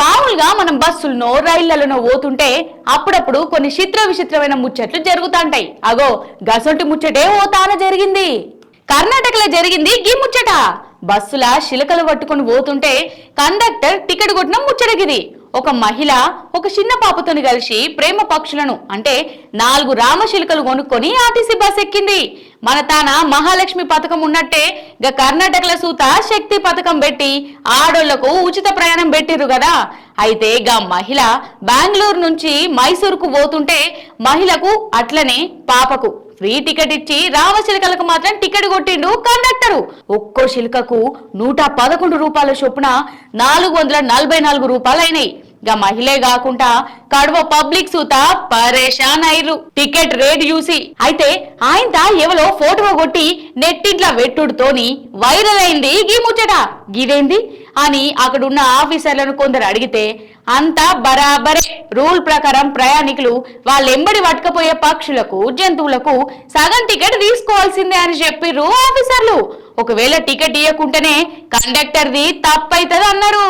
మామూలుగా మనం బస్సులనో రైళ్ళలోనో పోతుంటే అప్పుడప్పుడు కొన్ని చిత్ర విచిత్రమైన ముచ్చట్లు జరుగుతాంటాయి. అగో గసొంటి ముచ్చటే ఓ తాన జరిగింది. కర్ణాటకలో జరిగింది గీ ముచ్చట. బస్సుల శిలకలు పట్టుకొని పోతుంటే కండక్టర్ టికెట్ కొట్టిన ముచ్చటగిది ఒక మహిళ ఒక చిన్న పాపతోని కలిసి ప్రేమ పక్షులను అంటే నాలుగు రామశిలకలు కొనుక్కొని ఆర్టీసీ బస్ ఎక్కింది. మన తాన మహాలక్ష్మి పథకం ఉన్నట్టే గా కర్ణాటకల సూత శక్తి పథకం పెట్టి ఆడోళ్ళకు ఉచిత ప్రయాణం పెట్టిర్రు కదా. అయితే గా మహిళ బెంగళూరు నుంచి మైసూరుకు పోతుంటే మహిళకు అట్లనే పాపకు ఫ్రీ టికెట్ ఇచ్చి రామశిలకలకు మాత్రం టికెట్ కొట్టిండు కండక్టరు. ఒక్కో శిల్కకు నూట పదకొండు రూపాయల చొప్పున నాలుగు వందల నలభై నాలుగు రూపాయలు అయినాయి ఇక మహిళే కాకుండా కడువ పబ్లిక్ సూత పరేషాన్ అయ్యారు టికెట్ రేట్ చూసి. అయితే ఆయన ఎవలో ఫోటో కొట్టి నెట్టింట్ల వెట్టుడుతోని వైరల్ అయింది గీ ముచ్చట. గిదేంది? అని అక్కడున్న ఆఫీసర్లను కొందరు అడిగితే అంతా బరాబరే రూల్ ప్రకారం ప్రయాణికులు వాళ్ళెంబడి పట్టుకపోయే పక్షులకు జంతువులకు సగం టికెట్ తీసుకోవాల్సిందే అని చెప్పిర్రు ఆఫీసర్లు. ఒకవేళ టికెట్ ఇవ్వకుంటేనే కండక్టర్ది తప్పైతుంది అన్నారు